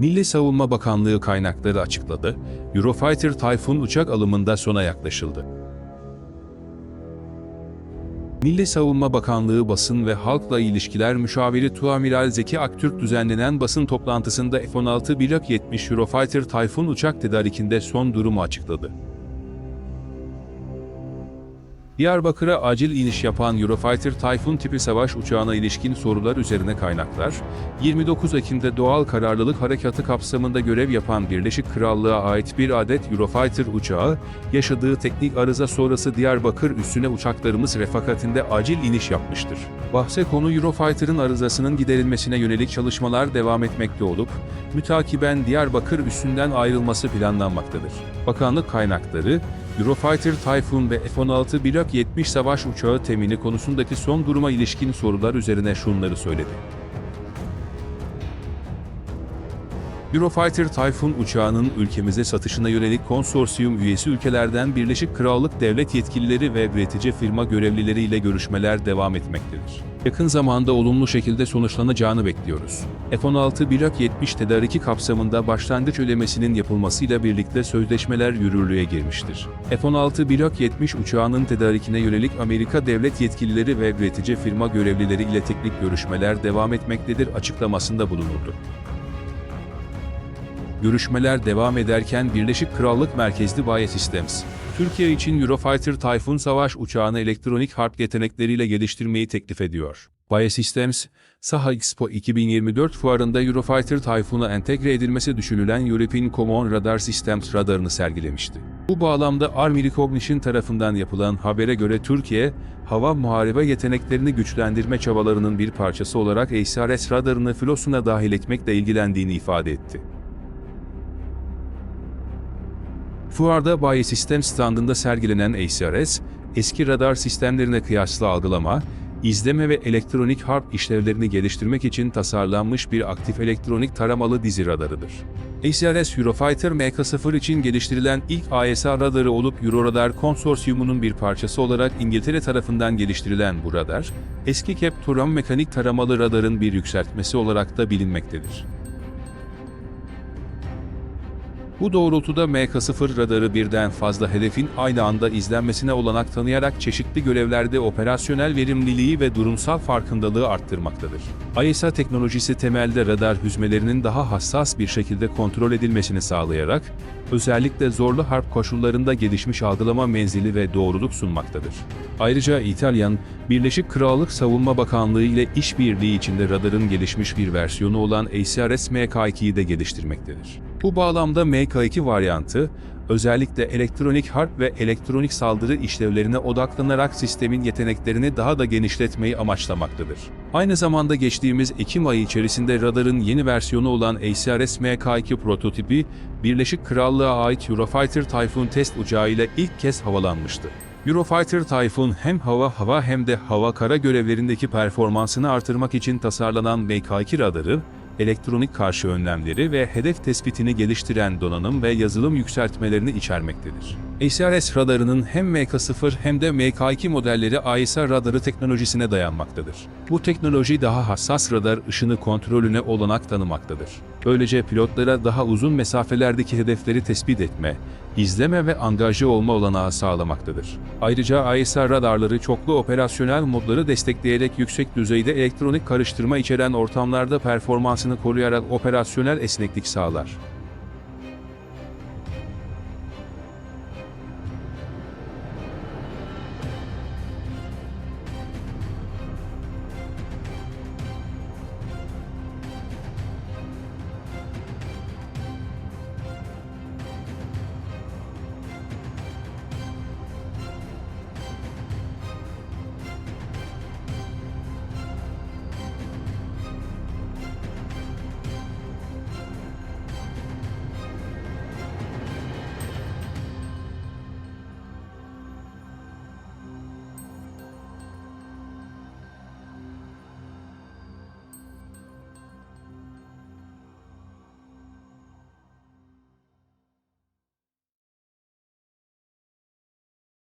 Milli Savunma Bakanlığı kaynakları açıkladı, Eurofighter Typhoon uçak alımında sona yaklaşıldı. Milli Savunma Bakanlığı Basın ve Halkla İlişkiler Müşaviri Tuamiral Zeki Aktürk düzenlenen basın toplantısında F-16 Block 70 Eurofighter Typhoon uçak tedarikinde son durumu açıkladı. Diyarbakır'a acil iniş yapan Eurofighter Typhoon tipi savaş uçağına ilişkin sorular üzerine kaynaklar, 29 Ekim'de doğal kararlılık harekatı kapsamında görev yapan Birleşik Krallığa ait bir adet Eurofighter uçağı, yaşadığı teknik arıza sonrası Diyarbakır üssüne uçaklarımız refakatinde acil iniş yapmıştır. Bahse konu Eurofighter'ın arızasının giderilmesine yönelik çalışmalar devam etmekte olup, mütakiben Diyarbakır üssünden ayrılması planlanmaktadır. Bakanlık kaynakları, Eurofighter Typhoon ve F-16 Block 70 savaş uçağı temini konusundaki son duruma ilişkin sorular üzerine şunları söyledi. Eurofighter Typhoon uçağının ülkemize satışına yönelik konsorsiyum üyesi ülkelerden Birleşik Krallık devlet yetkilileri ve üretici firma görevlileriyle görüşmeler devam etmektedir. Yakın zamanda olumlu şekilde sonuçlanacağını bekliyoruz. F-16 Block 70 tedariki kapsamında başlangıç ödemesinin yapılmasıyla birlikte sözleşmeler yürürlüğe girmiştir. F-16 Block 70 uçağının tedarikine yönelik Amerika devlet yetkilileri ve üretici firma görevlileri ile teknik görüşmeler devam etmektedir açıklamasında bulunuldu. Görüşmeler devam ederken Birleşik Krallık merkezli Baye Systems, Türkiye için Eurofighter Typhoon savaş uçağını elektronik harp yetenekleriyle geliştirmeyi teklif ediyor. Baye Systems, Saha Expo 2024 fuarında Eurofighter Typhoon'a entegre edilmesi düşünülen European Common Radar Systems radarını sergilemişti. Bu bağlamda Army Recognition tarafından yapılan habere göre Türkiye, hava muharebe yeteneklerini güçlendirme çabalarının bir parçası olarak ACRS radarını filosuna dahil etmekle ilgilendiğini ifade etti. Fuarda Bayi Sistem standında sergilenen ACRS, eski radar sistemlerine kıyasla algılama, izleme ve elektronik harp işlevlerini geliştirmek için tasarlanmış bir aktif elektronik taramalı dizi radarıdır. ACRS Eurofighter MK0 için geliştirilen ilk AESA radarı olup Euroradar konsorsiyumunun bir parçası olarak İngiltere tarafından geliştirilen bu radar, eski Kep Turam mekanik taramalı radarın bir yükseltmesi olarak da bilinmektedir. Bu doğrultuda MK0 radarı birden fazla hedefin aynı anda izlenmesine olanak tanıyarak çeşitli görevlerde operasyonel verimliliği ve durumsal farkındalığı arttırmaktadır. AESA teknolojisi temelde radar hüzmelerinin daha hassas bir şekilde kontrol edilmesini sağlayarak, özellikle zorlu harp koşullarında gelişmiş algılama menzili ve doğruluk sunmaktadır. Ayrıca İtalyan, Birleşik Krallık Savunma Bakanlığı ile işbirliği içinde radarın gelişmiş bir versiyonu olan ACRS MK2'yi de geliştirmektedir. Bu bağlamda MK2 varyantı, özellikle elektronik harp ve elektronik saldırı işlevlerine odaklanarak sistemin yeteneklerini daha da genişletmeyi amaçlamaktadır. Aynı zamanda geçtiğimiz Ekim ayı içerisinde radarın yeni versiyonu olan ACRS MK2 prototipi, Birleşik Krallığa ait Eurofighter Typhoon test uçağıyla ilk kez havalanmıştı. Eurofighter Typhoon hem hava-hava hem de hava-kara görevlerindeki performansını artırmak için tasarlanan MK2 radarı, elektronik karşı önlemleri ve hedef tespitini geliştiren donanım ve yazılım yükseltmelerini içermektedir. ACRS radarının hem MK0 hem de MK2 modelleri AESA radarı teknolojisine dayanmaktadır. Bu teknoloji daha hassas radar ışını kontrolüne olanak tanımaktadır. Böylece pilotlara daha uzun mesafelerdeki hedefleri tespit etme, izleme ve angaje olma olanağı sağlamaktadır. Ayrıca AESA radarları çoklu operasyonel modları destekleyerek yüksek düzeyde elektronik karıştırma içeren ortamlarda performansını koruyarak operasyonel esneklik sağlar.